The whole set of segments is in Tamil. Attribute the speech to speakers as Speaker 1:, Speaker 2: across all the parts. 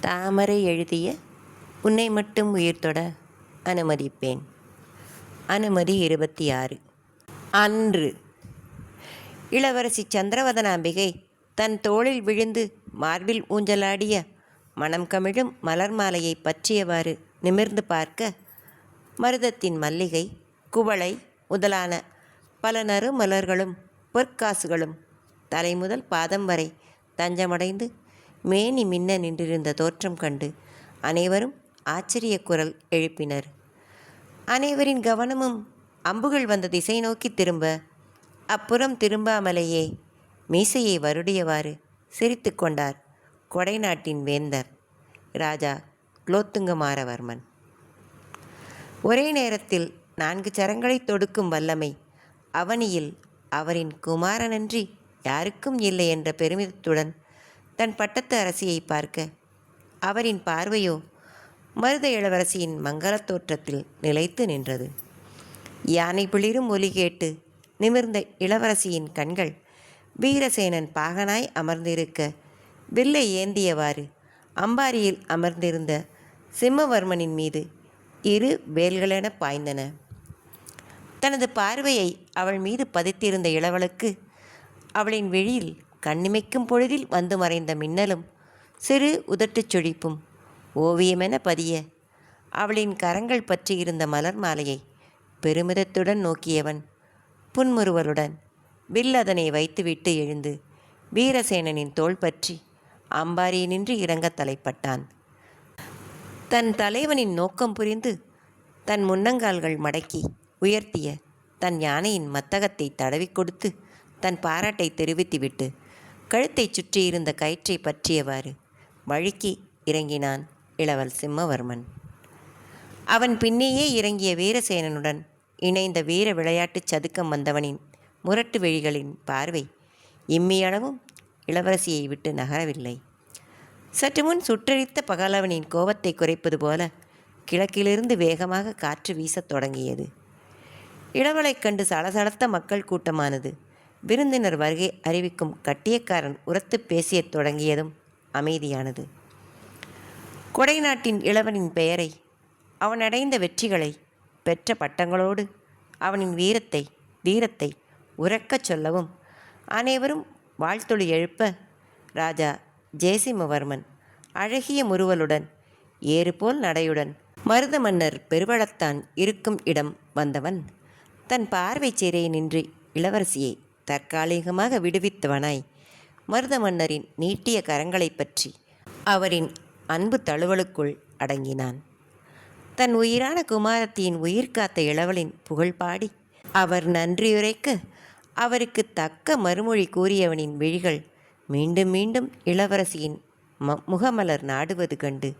Speaker 1: தாமரை எழுதிய உன்னை மட்டும் உயிர் தொட அனுமதிப்பேன். அனுமதி இருபத்தி ஆறு அன்று இளவரசி சந்திரவதனாம்பிகை தன் தோளில் விழுந்து மார்பில் ஊஞ்சலாடிய மனம் கமிழும் மலர் மாலையை பற்றியவாறு நிமிர்ந்து பார்க்க மருதத்தின் மல்லிகை குவளை முதலான பல நறு மலர்களும் பொற்காசுகளும் தலை முதல் பாதம் வரை தஞ்சமடைந்து மேனி மின்ன நின்றிருந்த தோற்றம் கண்டு அனைவரும் ஆச்சரிய குரல் எழுப்பினர். அனைவரின் கவனமும் அம்புகள் வந்த திசை நோக்கி திரும்ப அப்புறம் திரும்பாமலேயே மீசையை வருடியவாறு சிரித்து கொண்டார் கொடைநாட்டின் வேந்தர் ராஜா குலோத்துங்கமாரவர்மன். ஒரே நேரத்தில் நான்கு சரங்களை தொடுக்கும் வல்லமை அவனியில் அவரின் குமாரனன்றி யாருக்கும் இல்லை என்ற பெருமிதத்துடன் தன் பட்டத்து அரசியை பார்க்க. அவரின் பார்வையோ மருத இளவரசியின் மங்களத் தோற்றத்தில் நிலைத்து நின்றது. யானை பிளிரும் ஒலி கேட்டு நிமிர்ந்த இளவரசியின் கண்கள் வீரசேனன் பாகனாய் அமர்ந்திருக்க வில்லை ஏந்தியவாறு அம்பாரியில் அமர்ந்திருந்த சிம்மவர்மனின் மீது இரு வேல்களென பாய்ந்தன. தனது பார்வையை அவள் மீது பதித்திருந்த இளவலுக்கு அவளின் விழியில் கண்ணிமைக்கும் பொழுதில் வந்து மறைந்த மின்னலும் சிறு உதட்டுச் செழிப்பும் ஓவியமென பதிய அவளின் கரங்கள் பற்றியிருந்த மலர் மாலையை பெருமிதத்துடன் நோக்கியவன் புன்முறுவலுடன் வில் அதனை வைத்துவிட்டு எழுந்து வீரசேனனின் தோள் பற்றி அம்பாரி நின்று இறங்க தலைப்பட்டான். தன் தலைவனின் நோக்கம் புரிந்து தன் முன்னங்கால்கள் மடக்கி உயர்த்திய தன் யானையின் மத்தகத்தை தடவிக் கொடுத்து தன் பாராட்டை தெரிவித்துவிட்டு கழுத்தைச் சுற்றியிருந்த கயிற்றை பற்றியவாறு வழுக்கி இறங்கினான் இளவல் சிம்மவர்மன். அவன் பின்னேயே இறங்கிய வீரசேனனுடன் இணைந்த வீர விளையாட்டுச் சதுக்கம் வந்தவனின் முரட்டு வெளிகளின் பார்வை இம்மியளவும் இளவரசியை விட்டு நகரவில்லை. சற்று முன் சுற்றழித்த பகலவனின் கோபத்தை குறைப்பது போல கிழக்கிலிருந்து வேகமாக காற்று வீசத் தொடங்கியது. இளவலைக் கண்டு சலசலத்த மக்கள் கூட்டமானது. விருந்தினர் வருகை அறிவிக்கும் கட்டியக்காரன் உரத்து பேசியத் தொடங்கியதும் அமைதியானது. கொடைநாட்டின் இளவனின் பெயரை அவன் அடைந்த வெற்றிகளை பெற்ற பட்டங்களோடு அவனின் வீரத்தை தீரத்தை உறக்கச் சொல்லவும் அனைவரும் வாழ்த்தொழி எழுப்ப ராஜா ஜெயசிம்மவர்மன் அழகிய முறுவலுடன் ஏறுபோல் நடையுடன் மருத மன்னர் பெருவளத்தான் இருக்கும் இடம் வந்தவன். தன் பார்வை சிறை நின்று இளவரசியை தற்காலிகமாக விடுவித்தவனாய். மருத மன்னரின் நீட்டிய கரங்களைப் பற்றி அவரின் அன்பு தழுவலுக்குள் அடங்கினான். தன் உயிரான குமாரத்தியின் உயிர் காத்த இளவலின் புகழ் பாடி அவர் நன்றியுரைக்க அவருக்கு தக்க மறுமொழி கூறியவனின் விழிகள் மீண்டும் மீண்டும் இளவரசியின் ம முகமலர் நாடுவது கண்டு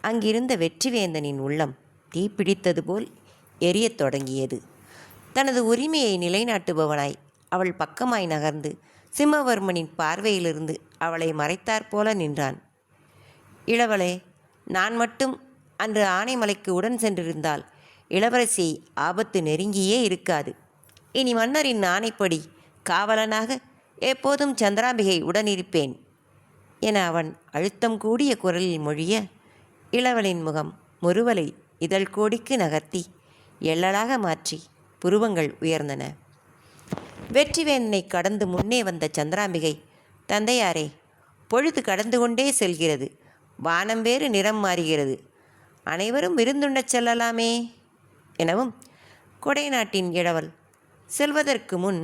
Speaker 1: அங்கிருந்த வெற்றிவேந்தனின் உள்ளம் தீப்பிடித்தது போல் எரியத் தொடங்கியது. தனது உரிமையை நிலைநாட்டுபவனாய் அவள் பக்கமாய் நகர்ந்து சிம்மவர்மனின் பார்வையிலிருந்து அவளை மறைத்தாற்போல நின்றான். இளவலே நான் மட்டும் அன்று ஆனைமலைக்கு உடன் சென்றிருந்தால் இளவரசியை ஆபத்து நெருங்கியே இருக்காது. இனி மன்னரின் ஆணைப்படி காவலனாக எப்போதும் சந்திராம்பிகை உடனிருப்பேன் என அவன் அழுத்தம் கூடிய குரலில் மொழிய இளவலின் முகம் முறுவலை இதழ் கோடிக்கு நகர்த்தி எள்ளலாக மாற்றி புருவங்கள் உயர்ந்தன. வெற்றிவேந்தனை கடந்து முன்னே வந்த சந்திராம்பிகை தந்தையாரே பொழுது கடந்து கொண்டே செல்கிறது. வானம் வேறு நிறம் மாறுகிறது. அனைவரும் விருந்துண்ணச் செல்லலாமே எனவும் கொடைநாட்டின் இழவல் செல்வதற்கு முன்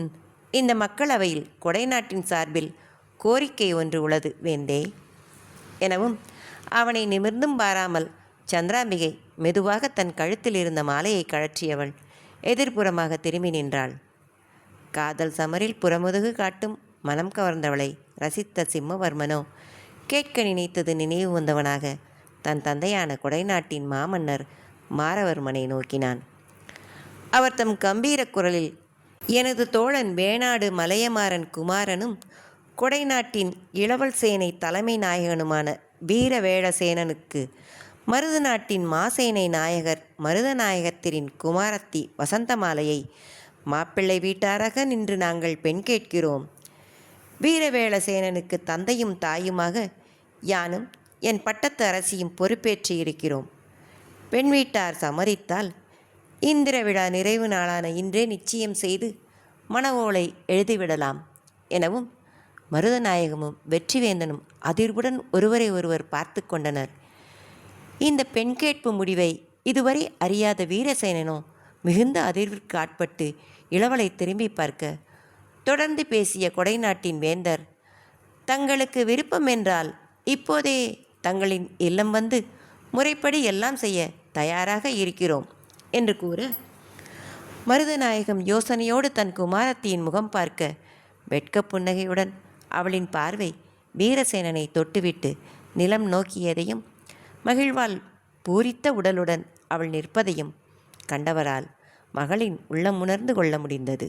Speaker 1: இந்த மக்களவையில் கொடைநாட்டின் சார்பில் கோரிக்கை ஒன்று உள்ளது வேந்தே எனவும் அவனை நிமிர்ந்தும் பாராமல் சந்திராம்பிகை மெதுவாக தன் கழுத்தில் இருந்த மாலையை கழற்றியவள் எதிர்ப்புறமாக திரும்பி நின்றாள். காதல் சமரில் புறமுதுகு காட்டும் மனம் கவர்ந்தவளை ரசித்த சிம்மவர்மனோ? கேட்க நினைத்தது நினைவு வந்தவனாக தன் தந்தையான குடைநாட்டின் மாமன்னர் மாரவர்மனை நோக்கினான். அவர் தம் கம்பீர குரலில் எனது தோழன் வேணாடு மலையமாறன் குமாரனும் கொடைநாட்டின் இளவல் சேனை தலைமை நாயகனுமான வீரவேழசேனனுக்கு மருத நாட்டின் மாசேனை நாயகர் மருதநாயகத்திரின் குமாரத்தி வசந்தமாலையை மாப்பிள்ளை வீட்டாராக நின்று நாங்கள் பெண் கேட்கிறோம். வீரவேளசேனனுக்கு தந்தையும் தாயுமாக யானும் என் பட்டத்து அரசியும் பொறுப்பேற்று இருக்கிறோம். பெண் வீட்டார் சம்மதித்தால் இந்திர விழா நிறைவு நாளான இன்றே நிச்சயம் செய்து மணவோலை எழுதிவிடலாம் எனவும் மருதநாயகமும் வெற்றிவேந்தனும் அதிர்வுடன் ஒருவரை ஒருவர் பார்த்து கொண்டனர். இந்த பெண் கேட்பு முடிவை இதுவரை அறியாத வீரசேனனோ மிகுந்த அதிர்விற்கு ஆட்பட்டு இளவலை திரும்பி பார்க்க தொடர்ந்து பேசிய கொடைநாட்டின் வேந்தர் தங்களுக்கு விருப்பம் என்றால் இப்போதே தங்களின் இல்லம் வந்து முறைப்படி எல்லாம் செய்ய தயாராக இருக்கிறோம் என்று கூற மருதநாயகம் யோசனையோடு தன் குமாரத்தியின் முகம் பார்க்க வெட்கப் புன்னகையுடன் அவளின் பார்வை வீரசேனனை தொட்டுவிட்டு நிலம் நோக்கியதையும் மகிழ்வால் பூரித்த உடலுடன் அவள் நிற்பதையும் கண்டவரால் மகளின் உள்ளம் உணர்ந்து கொள்ள முடிந்தது.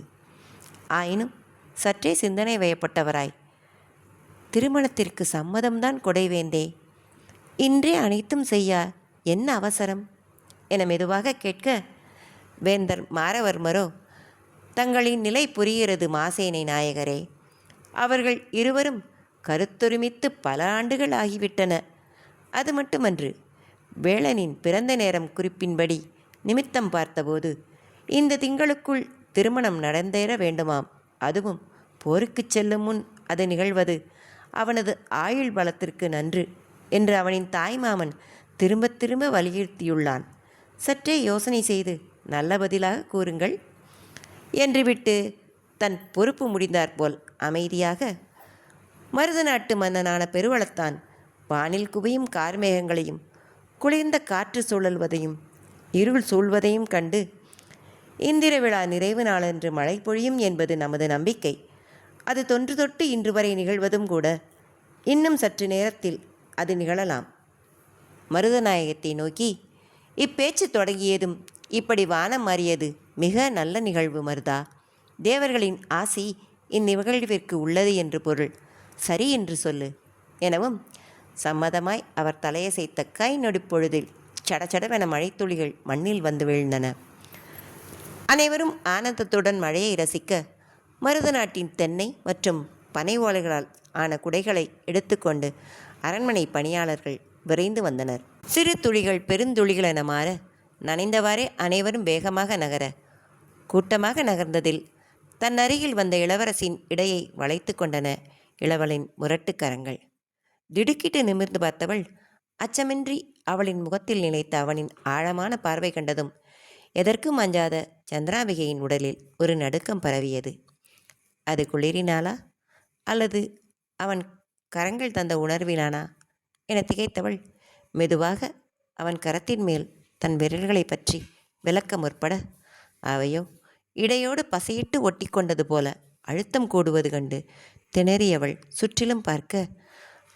Speaker 1: ஆயினும் சற்றே சிந்தனை வயப்பட்டவராய் திருமணத்திற்கு சம்மதம்தான் கொடைவேந்தே இன்றே அனைத்தும் செய்ய என்ன அவசரம்? என மெதுவாக கேட்க வேந்தர் மாரவர்மரோ தங்களின் நிலை புரிகிறது மாசேனை நாயகரே. அவர்கள் இருவரும் கருத்தொருமித்து பல ஆண்டுகள் ஆகிவிட்டன. அது மட்டுமன்று வேளனின் பிறந்த நேரம் குறிப்பின்படி நிமித்தம் பார்த்தபோது இந்த திங்களுக்குள் திருமணம் நடந்தேற வேண்டுமாம். அதுவும் போருக்குச் செல்லும் முன் அது நிகழ்வது. அவனது ஆயுள் பலத்திற்கு நன்று என்று அவனின் தாய்மாமன் திரும்ப திரும்ப வலியுறுத்தியுள்ளான். சற்றே யோசனை செய்து நல்ல பதிலாக கூறுங்கள் என்று விட்டு தன் பொறுப்பு முடிந்தாற்போல் அமைதியாக மருத நாட்டு மன்னனான பெருவளத்தான் வானில் குவியும் கார்மேகங்களையும் குளிர்ந்த காற்று சுழல்வதையும் இருள் சூழ்வதையும் கண்டு இந்திர விழா நிறைவு நாளன்று மழை பொழியும் என்பது நமது நம்பிக்கை. அது தொன்று தொட்டு இன்று வரை நிகழ்வதும் கூட இன்னும் சற்று நேரத்தில் அது நிகழலாம். மருதநாயகத்தை நோக்கி இப்பேச்சு தொடங்கியதும் இப்படி வானம் மாறியது மிக நல்ல நிகழ்வு மருதா. தேவர்களின் ஆசி இந்நிகழ்விற்கு உள்ளது என்று பொருள். சரி என்று சொல்லு. எனவும் சம்மதமாய் அவர் தலையசைத்த கை நொடிப்பொழுதில் சடச்சடவென மழைத்துளிகள் மண்ணில் வந்து வீழ்ந்தன. அனைவரும் ஆனந்தத்துடன் மழையை ரசிக்க மருத நாட்டின் தென்னை மற்றும் பனை ஓலைகளால் ஆன குடைகளை எடுத்துக்கொண்டு அரண்மனை பணியாளர்கள் விரைந்து வந்தனர். சிறு துளிகள் பெருந்துளிகள் என மாற நனைந்தவாறே அனைவரும் வேகமாக நகர கூட்டமாக நகர்ந்ததில் தன் அருகில் வந்த இளவரசின் இடையை வளைத்து கொண்டன இளவலின் முரட்டுக்கரங்கள். திடுக்கிட்டு நிமிர்ந்து பார்த்தவள் அச்சமின்றி அவளின் முகத்தில் நினைத்த அவனின் ஆழமான பார்வை கண்டதும் எதற்கும் அஞ்சாத சந்திராபிகையின் உடலில் ஒரு நடுக்கம் பரவியது. அது குளிரினாலா? அல்லது அவன் கரங்கள் தந்த உணர்வினானா? என திகைத்தவள் மெதுவாக அவன் கரத்தின் மேல் தன் விரல்களை பற்றி விளக்க முற்பட அவையோ இடையோடு பசையிட்டு ஒட்டி கொண்டது போல அழுத்தம் கூடுவது கண்டு திணறியவள் சுற்றிலும் பார்க்க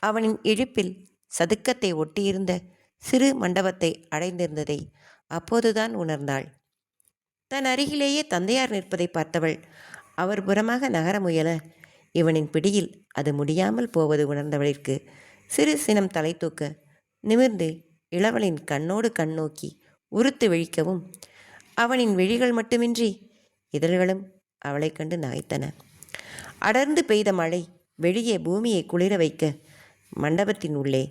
Speaker 1: அவனின் இழுப்பில் சதுக்கத்தை ஒட்டியிருந்த சிறு மண்டபத்தை அடைந்திருந்ததை அப்போதுதான் உணர்ந்தாள். தன் அருகிலேயே தந்தையார் நிற்பதை பார்த்தவள் அவர் புறமாக நகர முயல. இவனின் பிடியில் அது முடியாமல் போவது உணர்ந்தவளிற்கு சிறு சினம் தலை தூக்க நிமிர்ந்து இளவலின் கண்ணோடு கண் நோக்கி உறுத்து விழிக்கவும் அவனின் விழிகள் மட்டுமின்றி இதழ்களும் அவளைக் கண்டு நகைத்தன. அடர்ந்து பெய்த மழை வெளியே பூமியை குளிர வைக்க மண்டபத்தின் உள்ளே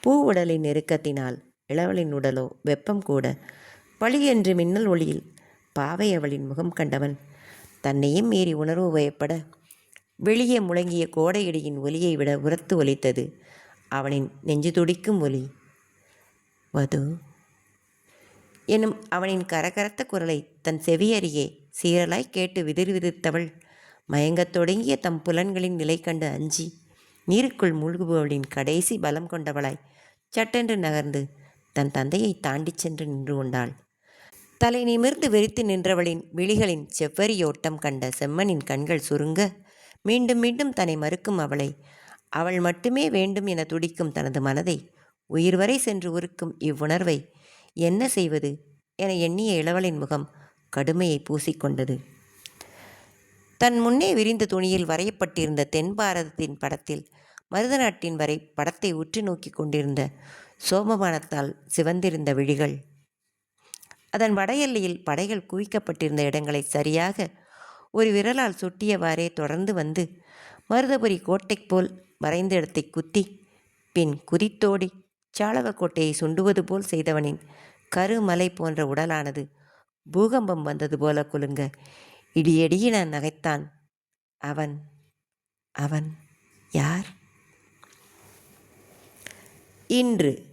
Speaker 1: பூ உடலின் நெருக்கத்தினால் இளவலின் உடலோ வெப்பம் கூட பழி என்று மின்னல் ஒளியில். பாவை அவளின் முகம் கண்டவன். தன்னையும் மீறி உணர்வு வயப்பட வெளியே முழங்கிய கோடையிடியின் ஒலியை விட உரத்து ஒலித்தது. அவனின் நெஞ்சு துடிக்கும் ஒலி. வது எனும் அவனின் கரகரத்த குரலை தன் செவியறியே சீரலாய் கேட்டு விதிர் விதிர்த்தவள் மயங்கத் தொடங்கிய தம் புலன்களின் நிலை கண்டு அஞ்சி நீருக்குள் மூழ்குபவளின் கடைசி பலம் கொண்டவளாய் சட்டென்று நகர்ந்து தன் தந்தையை தாண்டிச் சென்று நின்று கொண்டாள். தலை நிமிர்ந்து வெறித்து நின்றவளின் விழிகளின் செவ்வரியோட்டம் கண்ட செம்மனின் கண்கள் சுருங்க. மீண்டும் மீண்டும் தன்னை மறுக்கும் அவளை. அவள் மட்டுமே வேண்டும் என துடிக்கும் தனது மனதை. உயிர் வரை சென்று உருக்கும் இவ்வுணர்வை. என்ன செய்வது? என எண்ணிய இளவலின் முகம் கடுமையை பூசிக்கொண்டது. தன் முன்னே விரிந்த துணியில் வரையப்பட்டிருந்த தென் பாரதத்தின் படத்தில் மருதநாட்டின் வரை படத்தை உற்று நோக்கி கொண்டிருந்த சோமபானத்தால் சிவந்திருந்த விழிகள் அதன் வட எல்லையில் படைகள் குவிக்கப்பட்டிருந்த இடங்களை சரியாக ஒரு விரலால் சுட்டியவாறே தொடர்ந்து வந்து மருதபுரி கோட்டை போல் மறைந்த இடத்தை குத்தி பின் குதித்தோடி சாளவக்கோட்டையை சுண்டுவது போல் செய்தவனின் கருமலை போன்ற உடலானது பூகம்பம் வந்தது போல குலுங்க. இடியடியின நகைத்தான். அவன் அவன் யார்? இன்று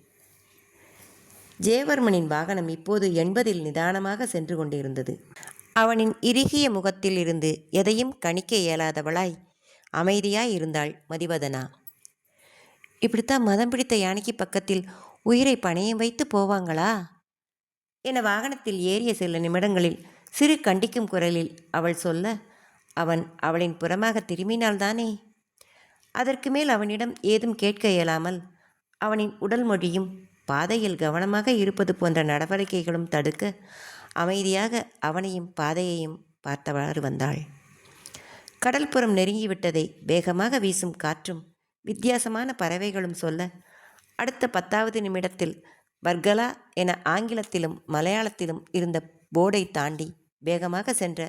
Speaker 1: ஜெயவர்மனின் வாகனம் இப்போது எண்பதில் நிதானமாக சென்று கொண்டிருந்தது. அவனின் இறுகிய முகத்தில் இருந்து எதையும் கணிக்க இயலாதவளாய் அமைதியாய் இருந்தாள் மதிவதனா. இப்படித்தான் மதம் பிடித்த யானைக்கு பக்கத்தில் உயிரை பணையம் வைத்து போவாங்களா? என வாகனத்தில் ஏறிய சில நிமிடங்களில் சிறு கண்டிக்கும் குரலில் அவள் சொல்ல அவன் அவளின் புறமாக திரும்பினால்தானே? அதற்கு மேல் அவனிடம் ஏதும் கேட்க இயலாமல் அவனின் உடல் மொழியும் பாதையில் கவனமாக இருப்பது போன்ற நடவடிக்கைகளும் தடுக்க அமைதியாக அவனையும் பாதையையும் பார்த்தவாறு வந்தாள். கடல்புறம் நெருங்கிவிட்டதை வேகமாக வீசும் காற்றும் வித்தியாசமான பறவைகளும் சொல்ல அடுத்த பத்தாவது நிமிடத்தில் பர்கலா என ஆங்கிலத்திலும் மலையாளத்திலும் இருந்த போர்டை தாண்டி வேகமாக சென்ற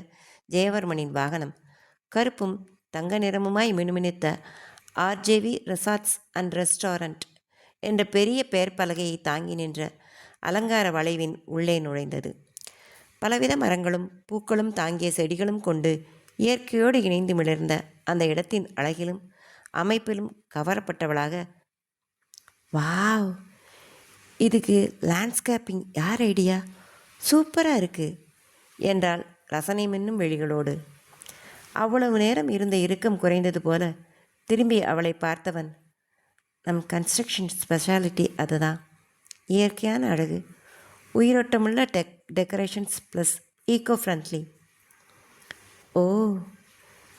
Speaker 1: ஜெயவர்மனின் வாகனம் கருப்பும் தங்க நிறமுமாய் மினுமினுத்த ஆர்ஜேவி ரெசார்ட்ஸ் அண்ட் ரெஸ்டாரண்ட் என்ற பெரிய பெயர் பலகையை தாங்கி நின்ற அலங்கார வளைவின் உள்ளே நுழைந்தது. பலவித மரங்களும் பூக்களும் தாங்கிய செடிகளும் கொண்டு இயற்கையோடு இணைந்து மிளர்ந்த அந்த இடத்தின் அழகிலும் அமைப்பிலும் கவரப்பட்டவளாக வாவ்! இதுக்கு லேண்ட்ஸ்கேப்பிங் யார் ஐடியா சூப்பராக இருக்குது என்றால் ரசனை மின்னும் வெளிகளோடு அவ்வளவு நேரம் இருந்த இறுக்கம் குறைந்தது போல திரும்பி அவளை பார்த்தவன் நம் கன்ஸ்ட்ரக்ஷன் ஸ்பெஷாலிட்டி அதுதான். இயற்கையான அழகு. உயிரோட்டமுள்ள deck decorations plus eco friendly oh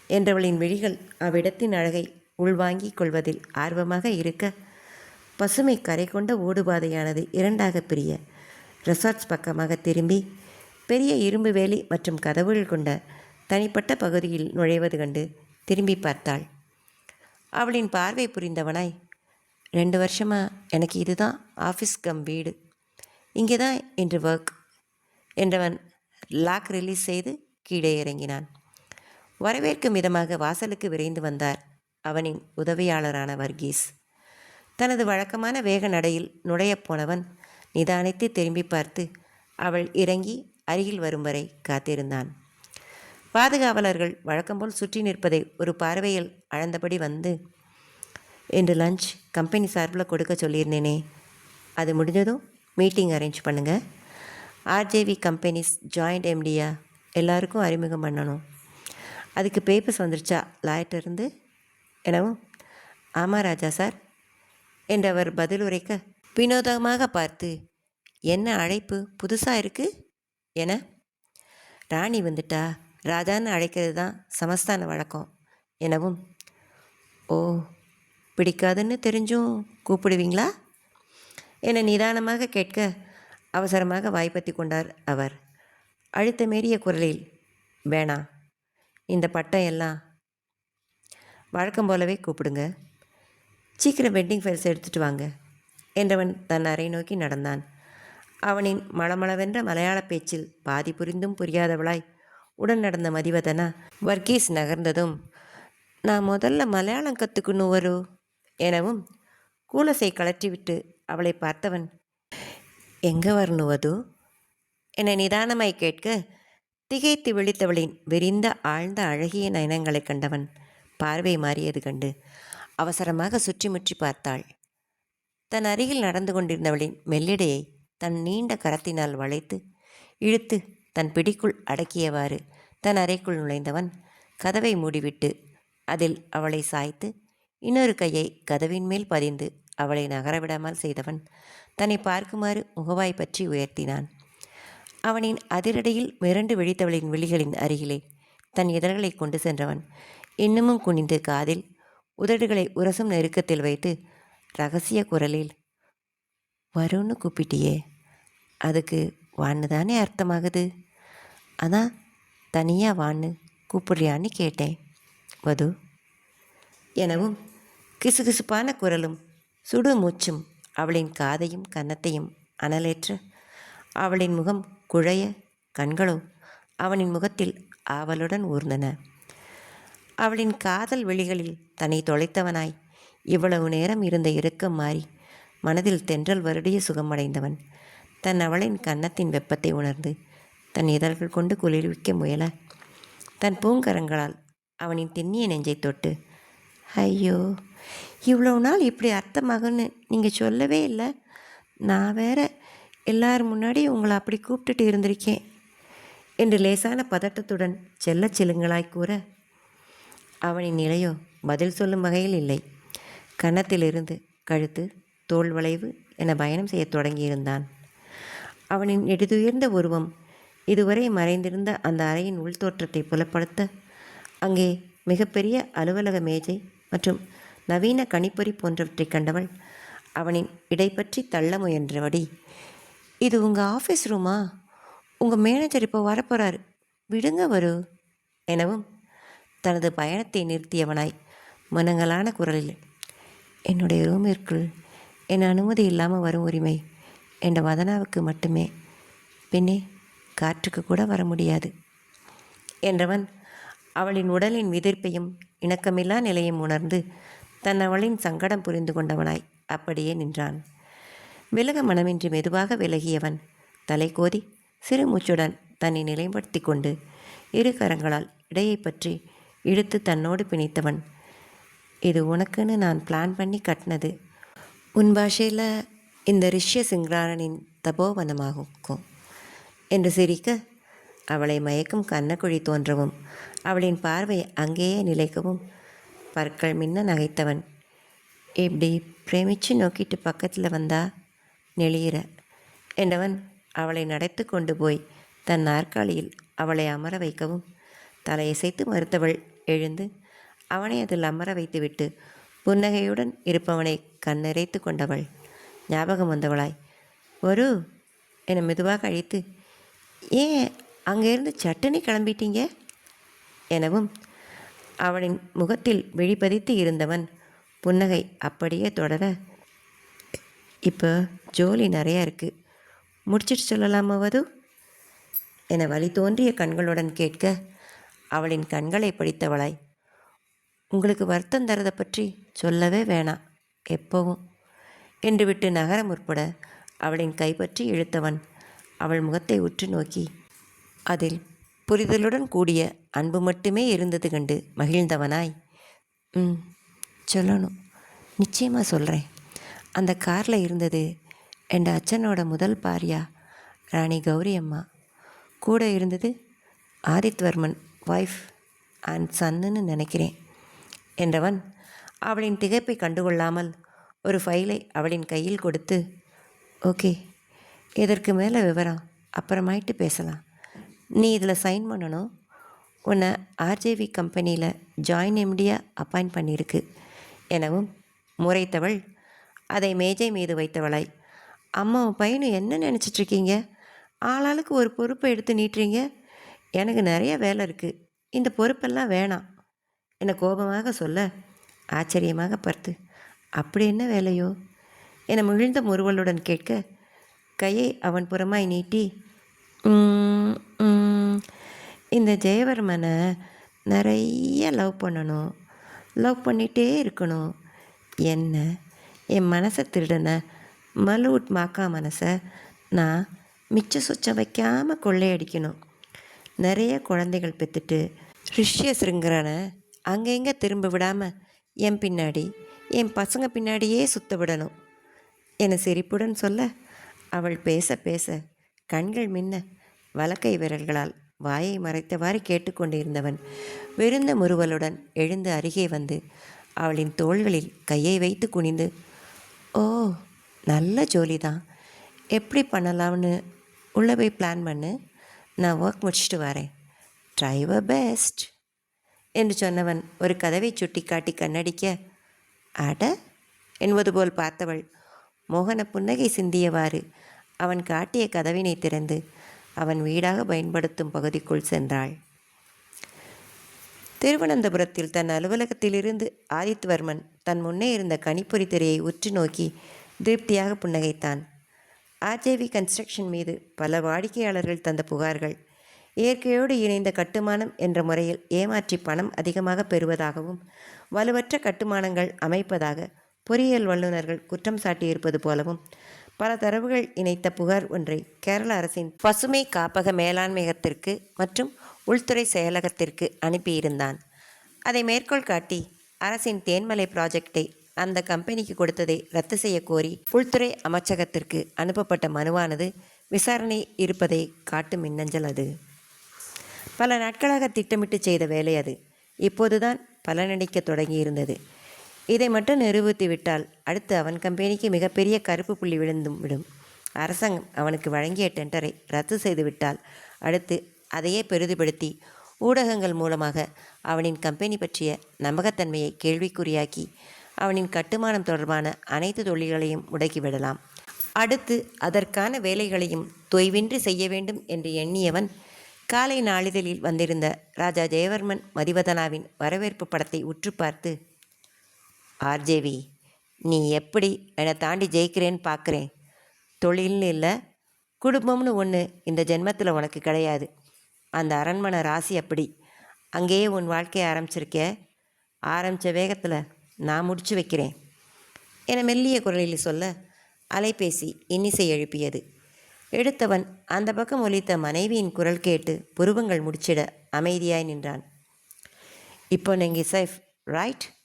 Speaker 1: என்றவளின் விழிகள் அவ்விடத்தின் அழகை உள்வாங்கிக் கொள்வதில் ஆர்வமாக இருக்க பசுமை கரை கொண்ட ஓடுபாதையானது இரண்டாக பிரிய ரெசார்ட்ஸ் பக்கமாக திரும்பி பெரிய இரும்பு வேலி மற்றும் கதவுகள் கொண்ட தனிப்பட்ட பகுதியில் நுழைவது கண்டு திரும்பி பார்த்தாள். அவளின் பார்வை புரிந்தவனாய் ரெண்டு வருஷமாக எனக்கு இதுதான் ஆஃபீஸ் கம் வீடு. இங்கே தான் இன்று ஒர்க் என்றவன் லாக் ரிலீஸ் செய்து கீழே இறங்கினான். வரவேற்கும் விதமாக வாசலுக்கு விரைந்து வந்தார் அவனின் உதவியாளரான வர்கீஸ் தனது வழக்கமான வேக நடையில் நுழையப் போனவன் நிதானித்து திரும்பி பார்த்து அவள் இறங்கி அருகில் வரும் வரை காத்திருந்தான். பாதுகாவலர்கள் வழக்கம்போல் சுற்றி நிற்பதை ஒரு பார்வையில் அழந்தபடி வந்து இன்று லஞ்ச் கம்பெனி சார்பில் கொடுக்க சொல்லியிருந்தேனே. அது முடிஞ்சதும் மீட்டிங் அரேஞ்ச் பண்ணுங்கள் ஆர்ஜேவி கம்பெனிஸ் ஜாயிண்ட் எம்டியா எல்லாருக்கும் அறிமுகம் பண்ணணும். அதுக்கு பேப்பர்ஸ் வந்துருச்சா? லாயர்ட்ட இருந்து எனவும் ஆமாம் ராஜா சார். என்றவர் பதில் உரைக்க வினோதமாக பார்த்து என்ன அழைப்பு? புதுசாக இருக்குது என? ராணி வந்துட்டா. ராஜான்னு அழைக்கிறது தான் சமஸ்தான வழக்கம். எனவும் ஓ பிடிக்காதுன்னு தெரிஞ்சும் கூப்பிடுவீங்களா? என நிதானமாக கேட்க அவசரமாக வாய்ப்பத்தி கொண்டார் அவர். அழுத்த மீறிய குரலில் வேணாம் இந்த பட்டம் எல்லாம் வழக்கம் போலவே கூப்பிடுங்க. சீக்கிரம் வெட்டிங் ஃபைல்ஸ் எடுத்துகிட்டு வாங்க என்றவன் தன் அறை நோக்கி நடந்தான். அவனின் மளமளவென்ற மலையாள பேச்சில் பாதி புரிந்தும் புரியாதவளாய் உடன் நடந்த மதிவதனா வர்கீஸ் நகர்ந்ததும் நான் முதல்ல மலையாளம் கற்றுக்கணும் வரும் எனவும் கூலசை கலற்றிவிட்டு அவளை பார்த்தவன் எங்கே வரணுவது என நிதானமாய் கேட்க திகைத்து விழித்தவளின் விரிந்த ஆழ்ந்த அழகிய நயனங்களைக் கண்டவன் பார்வை மாறியது கண்டு அவசரமாக சுற்றிமுற்றி பார்த்தாள். தன் அருகில் நடந்து கொண்டிருந்தவளின் மெல்லிடையை தன் நீண்ட கரத்தினால் வளைத்து இழுத்து தன் பிடிக்குள் அடக்கியவாறு தன் அறைக்குள் நுழைந்தவன் கதவை மூடிவிட்டு அதில் அவளை சாய்த்து இன்னொரு கையை கதவின் மேல் பதிந்து அவளை நகரவிடாமல் செய்தவன் தன்னை பார்க்குமாறு முகவாய் பற்றி உயர்த்தினான். அவனின் அதிரடியில் மிரண்டு விழித்தவளின் விழிகளின் அருகிலே தன் இதழ்களை கொண்டு சென்றவன் இன்னமும் குனிந்து காதில் உதடுகளை உரசும் நெருக்கத்தில் வைத்து ரகசிய குரலில் வரும்னு கூப்பிட்டியே அதுக்கு வான்னு தானே அர்த்தமாகுது? அதான் தனியாக வான்னு கூப்பிடுறியான்னு கேட்டேன் வது எனவும் கிசுகிசுப்பான குரலும் சுடு மூச்சும் அவளின் காதையும் கன்னத்தையும் அனலேற்ற அவளின் முகம் குழைய கண்களோ அவனின் முகத்தில் ஆவலுடன் ஊர்ந்தன. அவளின் காதல் விழிகளில் தன்னை தொலைத்தவனாய் இவ்வளவு நேரம் இருந்த இறுக்கம் மாறி மனதில் தென்றல் வருடிய சுகமடைந்தவன் தன் அவளின் கன்னத்தின் வெப்பத்தை உணர்ந்து தன் இதழ்கள் கொண்டு குளிர்விக்க முயல தன் பூங்கரங்களால் அவனின் திண்ணிய நெஞ்சை தொட்டு ஐயோ இவ்வளோ நாள் இப்படி அர்த்தமாகுன்னு நீங்கள் சொல்லவே இல்லை. நான் வேற எல்லார் முன்னாடி உங்களை அப்படி கூப்பிட்டுட்டு இருந்திருக்கேன். என்று லேசான பதட்டத்துடன் செல்லச் சிலுங்களாய் கூற அவனின் நிலையோ பதில் சொல்லும் வகையில் இல்லை. கன்னத்திலிருந்து கழுத்து தோல் வளைவு என பயணம் செய்யத் தொடங்கியிருந்தான். அவனின் நெடுதுயர்ந்த உருவம் இதுவரை மறைந்திருந்த அந்த அறையின் உள்தோற்றத்தை புலப்படுத்த அங்கே மிகப்பெரிய அலுவலக மேஜை மற்றும் நவீன கணிப்பொறி போன்றவற்றை கண்டவள். அவனின் இடை பற்றி தள்ள முயன்றபடி இது உங்கள் ஆஃபீஸ் ரூமா? உங்கள் மேனேஜர் இப்போ வரப்போகிறார் விடுங்க வரு எனவும் தனது பயணத்தை நிறுத்தியவனாய் மனங்களான குரலில் என்னுடைய ரூமிற்குள் என் அனுமதி இல்லாமல் வரும் உரிமை என்ற வதனாவுக்கு மட்டுமே. பின்னே காற்றுக்கு கூட வர முடியாது என்றவன் அவளின் உடலின் விதிர்ப்பையும் இணக்கமில்லா நிலையும் உணர்ந்து தன் அவளின் சங்கடம் புரிந்து கொண்டவனாய் அப்படியே நின்றான். விலக மனமின்றி மெதுவாக விலகியவன் தலை கோதி சிறு மூச்சுடன் தன்னை நிலைப்படுத்தி கொண்டு இரு கரங்களால் இடையை பற்றி இழுத்து தன்னோடு பிணைத்தவன் இது உனக்குன்னு நான் பிளான் பண்ணி கட்டினது. உன் பாஷையில் இந்த ரிஷ்ய சிங்காரனின் தபோவனமாகும் என்று சிரிக்க அவளை மயக்கும் கன்னக்குழி தோன்றவும் அவளின் பார்வை அங்கேயே நிலைக்கவும். பற்கள் மின்ன நகைத்தவன். இப்படி பிரேமிச்சு நோக்கிட்டு பக்கத்தில் வந்தா? நெளியிற. என்றவன் அவளை நடத்து கொண்டு போய் தன் நாற்காலியில் அவளை அமர வைக்கவும். தலையசைத்து மறுத்தவள் எழுந்து அவனை அதில் அமர வைத்துவிட்டு புன்னகையுடன் இருப்பவனை கண்ணிறைத்து கொண்டவள். ஞாபகம் வந்தவளாய். ஒரு என மெதுவாக அழைத்து ஏன் அங்கேருந்து சட்டனி கிளம்பிட்டீங்க? எனவும் அவளின் முகத்தில் விழிப்பதித்து இருந்தவன் புன்னகை அப்படியே தொடர இப்போ ஜோலி நிறையா இருக்குது முடிச்சிட்டு சொல்லலாமா வது? என வழி தோன்றிய கண்களுடன் கேட்க அவளின் கண்களை படித்தவளாய் உங்களுக்கு வருத்தம் தரதை பற்றி சொல்லவே வேணாம் எப்போவும் என்று விட்டு நகர முற்பட அவளின் கைப்பற்றி இழுத்தவன் அவள் முகத்தை உற்று நோக்கி அதில் புரிதலுடன் கூடிய அன்பு மட்டுமே இருந்தது கண்டு மகிழ்ந்தவனாய். ம் சொல்லணும். நிச்சயமாக சொல்கிறேன் அந்த காரில் இருந்தது என் அச்சனோட முதல் பாரியா ராணி கௌரி அம்மா கூட இருந்தது ஆதித்வர்மன் ஒய்ஃப் அண்ட் சன்னுன்னு நினைக்கிறேன் என்றவன் அவளின் திகைப்பை கண்டுகொள்ளாமல் ஒரு ஃபைலை அவளின் கையில் கொடுத்து ஓகே இதற்கு மேலே விவரம் அப்புறமாயிட்டு பேசலாம். நீ இதில் சைன் பண்ணணும். உன்னை ஆர்ஜேவி கம்பெனியில் ஜாயின் எம்டியாக அப்பாயிண்ட் பண்ணியிருக்கு எனவும் முறைத்தவள் அதை மேஜை மீது வைத்தவளாய். அம்மாவும் பையனும் என்ன நினச்சிட்ருக்கீங்க ஆளாளுக்கு ஒரு பொறுப்பை எடுத்து நீட்டுறீங்க? எனக்கு நிறைய வேலை இருக்குது இந்த பொறுப்பெல்லாம் வேணாம். என்னை கோபமாக சொல்ல ஆச்சரியமாக பார்த்து அப்படி என்ன வேலையோ? என முகிழ்ந்த முறுவலுடன் கேட்க கையை அவன் புறமாய் நீட்டி இந்த ஜெயவர்மனை நிறைய லவ் பண்ணணும். லவ் பண்ணிகிட்டே இருக்கணும். என்ன? என் மனசை திருடின மலுவுட் மாக்கா மனசை நான் மிச்ச சொச்சம் வைக்காமல் கொள்ளையடிக்கணும். நிறைய குழந்தைகள் பெற்றுட்டு ரிஷ்ய அங்கே அங்கங்கே திரும்ப விடாமல் என் பின்னாடி என் பசங்க பின்னாடியே சுத்த விடணும். என்னை சிரிப்புடன் சொல்ல அவள் பேச பேச கண்கள் மின்ன வலக்கை விரல்களால் வாயை மறைத்தவாறு கேட்டுக்கொண்டிருந்தவன் விருந்த முறுவலுடன் எழுந்து அருகே வந்து அவளின் தோள்களில் கையை வைத்து குனிந்து ஓ நல்ல ஜோலி தான் எப்படி பண்ணலாம்னு உள்ளே போய் பிளான் பண்ணு. நான் ஒர்க் முடிச்சுட்டு வரேன். ட்ரைவ பெஸ்ட் என்று சொன்னவன் ஒரு கதவை சுட்டி காட்டி கண்ணடிக்க அட என்பது போல் பார்த்தவள் மோகன புன்னகை சிந்தியவாறு அவன் காட்டிய கதவினை திறந்து அவன் வீடாக பயன்படுத்தும் பகுதிக்குள் சென்றாள். திருவனந்தபுரத்தில் தன் அலுவலகத்திலிருந்து ஆதித்வர்மன் தன் முன்னே இருந்த கணிப்பொறி திரையை உற்று நோக்கி திருப்தியாக புன்னகைத்தான். ஆர்ஜேவி கன்ஸ்ட்ரக்ஷன் மீது பல வாடிக்கையாளர்கள் தந்த புகார்கள் இயற்கையோடு இணைந்த கட்டுமானம் என்ற முறையில் ஏமாற்றி பணம் அதிகமாக பெறுவதாகவும் வலுவற்ற கட்டுமானங்கள் அமைப்பதாக பொறியியல் வல்லுநர்கள் குற்றம் சாட்டியிருப்பது போலவும் பல தரவுகள் இணைத்த புகார் ஒன்றை கேரள அரசின் பசுமை காப்பக மேலாண்மையகத்திற்கு மற்றும் உள்துறை செயலகத்திற்கு அனுப்பியிருந்தான். அதை மேற்கோள் காட்டி அரசின் தேன்மலை ப்ராஜெக்டை அந்த கம்பெனிக்கு கொடுத்ததை ரத்து செய்ய கோரி உள்துறை அமைச்சகத்திற்கு அனுப்பப்பட்ட மனுவானது விசாரணை இருப்பதை காட்டும் மின்னஞ்சல் அது. பல நாட்களாக திட்டமிட்டு செய்த வேலை அது. இப்போதுதான் பலனளிக்க தொடங்கியிருந்தது. இதை மட்டும் நிரூபித்து விட்டால் அடுத்து அவன் கம்பெனிக்கு மிகப்பெரிய கருப்பு புள்ளி விழுந்தும் விடும். அரசாங்கம் அவனுக்கு வழங்கிய டெண்டரை ரத்து செய்து விட்டால் அடுத்து அதையே பெரிதுபடுத்தி ஊடகங்கள் மூலமாக அவனின் கம்பெனி பற்றிய நம்பகத்தன்மையை கேள்விக்குறியாக்கி அவனின் கட்டுமானம் தொடர்பான அனைத்து தொழில்களையும் முடக்கிவிடலாம் அடுத்து அதற்கான வேலைகளையும் தொய்வின்றி செய்ய வேண்டும் என்று எண்ணியவன் காலை நாளிதழில் வந்திருந்த ராஜா ஜெயவர்மன் மதிவதனாவின் வரவேற்பு படத்தை உற்று பார்த்து ஆர்ஜேவி நீ எப்படி என்னை தாண்டி ஜெயிக்கிறேன்னு பார்க்குறேன். தொழில்னு இல்லை குடும்பம்னு ஒன்று இந்த ஜென்மத்தில் உனக்கு கிடையாது. அந்த அரண்மனை ராசி அப்படி. அங்கேயே உன் வாழ்க்கையை ஆரம்பிச்சிருக்க. ஆரம்பித்த வேகத்தில் நான் முடிச்சு வைக்கிறேன். என மெல்லிய குரலில் சொல்ல அலைபேசி இன்னிசை எழுப்பியது. எடுத்தவன் அந்த பக்கம் ஒலித்த மனைவியின் குரல் கேட்டு புருவங்கள் முடிச்சிட அமைதியாய் நின்றான். இப்போ நீங்கள் சேஃப் ரைட்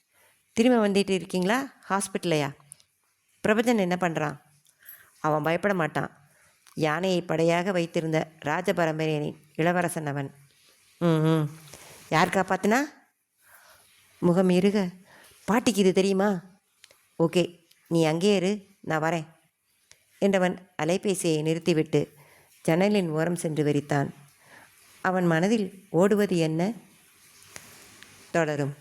Speaker 1: திரும்ப வந்துட்டு இருக்கீங்களா? ஹாஸ்பிட்டலையா பிரபஞ்சன் என்ன பண்ணுறான் அவன் பயப்பட மாட்டான். யானையை படையாக வைத்திருந்த ராஜபரம்பரையனின் இளவரசன் அவன். ம் ம். யார் காப்பாத்தினா? முகம் இருக பாட்டிக்கு இது தெரியுமா? ஓகே நீ அங்கே இரு நான் வரேன் என்றவன் அலைபேசியை நிறுத்திவிட்டு ஜன்னலின் ஓரம் சென்று வெறித்தான். அவன் மனதில் ஓடுவது என்ன? தொடரும்.